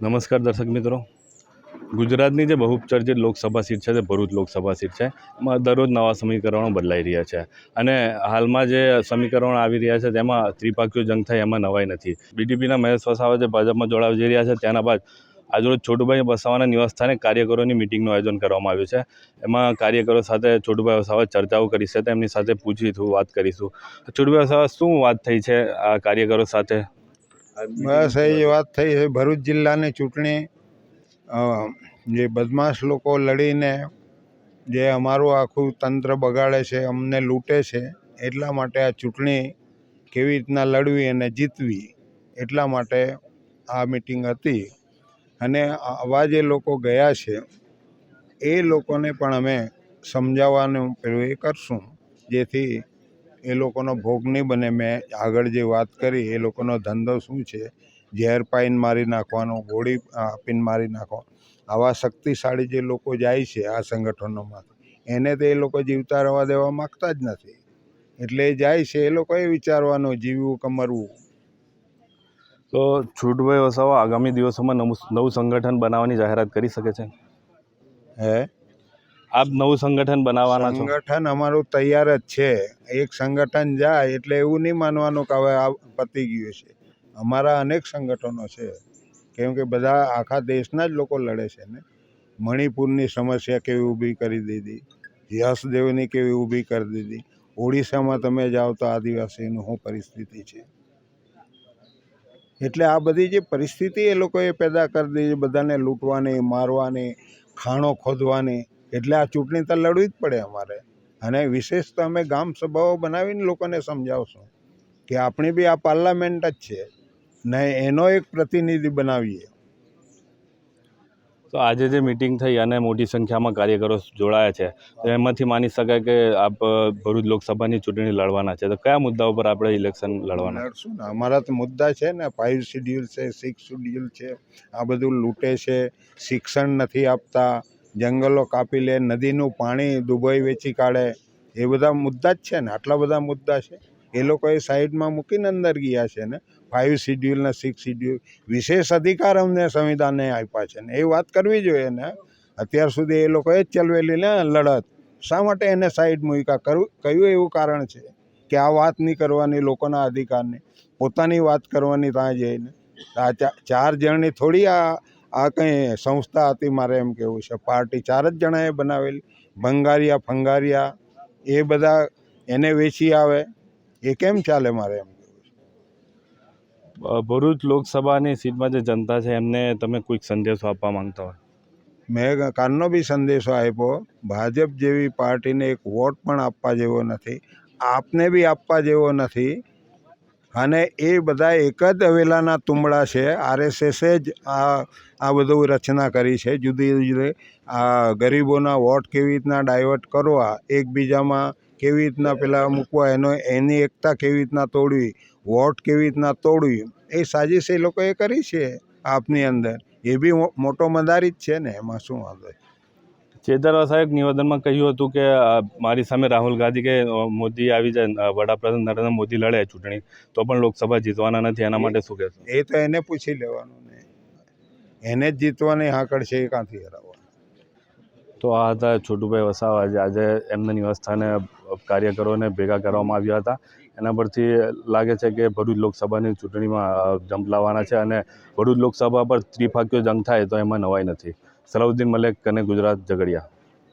નમસ્કાર દર્શક મિત્રો. ગુજરાતની જે બહુચર્ચિત લોકસભા સીટ છે તે ભરૂચ લોકસભા સીટ છે, એમાં દરરોજ નવા સમીકરણો બદલાઈ રહ્યા છે. અને હાલમાં જે સમીકરણો આવી રહ્યા છે, તેમાં ત્રિપાખીઓ જંગ થાય એમાં નવાઈ નથી. બીડીપીના મહેશ વસાવા જે ભાજપમાં જોડાવા જઈ રહ્યા છે તેના બાદ આજરોજ છોટુભાઈ વસાવાના નિવાસસ્થાને કાર્યકરોની મિટિંગનું આયોજન કરવામાં આવ્યું છે. એમાં કાર્યકરો સાથે છોટુભાઈ વસાવા ચર્ચાઓ કરી છે, તેમની સાથે પૂછીશું, વાત કરીશું. છોટુભાઈ વસાવા, શું વાત થઈ છે આ કાર્યકરો સાથે? બસ, એ વાત થઈ છે. ભરૂચ જિલ્લાની ચૂંટણી જે બદમાશ લોકો લડીને જે અમારું આખું તંત્ર બગાડે છે, અમને લૂંટે છે, એટલા માટે આ ચૂંટણી કેવી રીતના લડવી અને જીતવી એટલા માટે આ મિટિંગ હતી. અને આવા જે લોકો ગયા છે, એ લોકોને પણ અમે સમજાવવાનું પેલું એ કરશું, જેથી એ લોકોનો ભોગ નહીં બને. મેં આગળ જે વાત કરી એ લોકોનો ધંધો શું છે? ઝેર પાઈન મારી નાખવાનો ગોળી આપીને મારી નાખો આવા શક્તિશાળી જે લોકો જાય છે આ સંગઠનોમાં એને તો એ લોકો જીવતા રહેવા દેવા માગતા જ નથી. એટલે એ જાય છે એ લોકોએ વિચારવાનું જીવવું કે મરવું. તો છૂટભાઈ વસાવા આગામી દિવસોમાં નવું નવું સંગઠન બનાવવાની જાહેરાત કરી શકે છે? હે? આપ નવું સંગઠન બનાવવાના છો? સંગઠન અમારું તૈયાર જ છે. એક સંગઠન જાય એટલે એવું નહીં માનવાનું કે હવે આ પતી ગયું છે. અમારા અનેક સંગઠનો છે. કેમ કે બધા આખા દેશના જ લોકો લડે છે ને. મણિપુરની સમસ્યા કેવી ઊભી કરી દીધી. યશદેવની કેવી ઊભી કરી દીધી. ઓડિશામાં તમે જાઓ તો આદિવાસીનું શું પરિસ્થિતિ છે? એટલે આ બધી જે પરિસ્થિતિ એ લોકોએ પેદા કરી દીધી. બધાને લૂંટવાની, મારવાની, ખાણો ખોદવાની. એટલે આ ચૂંટણી તો લડવી જ પડે અમારે. અને વિશેષ તો અમે ગામ સભાઓ બનાવીને લોકોને સમજાવશું કે આપણી બી આ પાર્લામેન્ટ જ છે ને એનો એક પ્રતિનિધિ બનાવીએ. તો આજે જે મિટિંગ થઈ અને મોટી સંખ્યામાં કાર્યકરો જોડાયા છે તો એમાંથી માની શકાય કે આપ ભરૂચ લોકસભાની ચૂંટણી લડવાના છે. તો કયા મુદ્દા ઉપર આપણે ઇલેક્શન લડવાના? લડશું ને. અમારા તો મુદ્દા છે ને. ફાઇવ શિડ્યુલ છે સિક્સ શિડ્યુલ છે. આ બધું લૂંટે છે. શિક્ષણ નથી આપતા. જંગલો કાપી લે, નદીનું પાણી દુબઈ વેચી કાઢે. એ બધા મુદ્દા જ છે ને, આટલા બધા મુદ્દા છે. એ લોકોએ સાઈડમાં મૂકીને અંદર ગયા છે ને ફાઇવ શિડ્યુલ ને સિક્સ શિડ્યુલ વિશેષ અધિકાર અમને સંવિધાને આપ્યા છે ને, એ વાત કરવી જોઈએ ને. અત્યાર સુધી એ લોકોએ જ ચલવેલી ને લડત. શા માટે એને સાઈડ મૂક્યા? કરવું કયું એવું કારણ છે કે આ વાત નહીં કરવાની લોકોના અધિકારની? પોતાની વાત કરવાની ત્યાં જઈને. આ ચાર જણની થોડી આ આ કંઈ સંસ્થા હતી મારે એમ કહેવું છે. પાર્ટી ચાર જ જણાએ બનાવેલી. ભંગારિયા ફંગારિયા એ બધા એને વેચી આવે. એ કેમ ચાલે મારે એમ કહેવું છે? ભરૂચ લોકસભાની સીટમાં જે જનતા છે એમને તમે કોઈક સંદેશો આપવા માંગતા હોય? મેં કાલનો બી સંદેશો આપ્યો. ભાજપ જેવી પાર્ટીને એક વોટ પણ આપવા જેવો નથી. આપને બી આપવા જેવો નથી. અને એ બધા એક જ હવેલાના તુંબડા છે. આરએસએસે જ આ આ બધું રચના કરી છે. જુદી જુદી આ ગરીબોના વોટ કેવી રીતના ડાયવર્ટ કરવા, એકબીજામાં કેવી રીતના પેલા મૂકવા, એનો, એની એકતા કેવી રીતના તોડવી, વોટ કેવી રીતના તોડવી, એ સાજિશ એ લોકોએ કરી છે આપની અંદર. એ બી મોટો મદારી જ છે ને, એમાં શું વાંધો છે? સાહેબ એક નિવેદનમાં કહ્યું હતું કે મારી સામે રાહુલ ગાંધી કે મોદી આવી જાય વડાપ્રધાન નરેન્દ્ર મોદી લડે ચૂંટણી તો પણ લોકસભા જીતવાના નથી એના માટે શું કહેશો? એ તો એને પૂછી લેવાનું ને. એને જ જીતવાની હાકડ છે એ કાંથી હરાવવા તો આ હતા છોટુભાઈ વસાવા આજે એમના નિવાસસ્થાને કાર્યકરોને ભેગા કરવામાં આવ્યા હતા. એના પરથી લાગે છે કે ભરૂચ લોકસભાની ચૂંટણીમાં જંપ લાવવાના છે અને ભરૂચ લોકસભા પર ત્રિફાક્યો જંગ થાય તો એમાં નવાઈ નથી. સલાઉદ્દીન મલેક અને ગુજરાત ઝઘડિયા.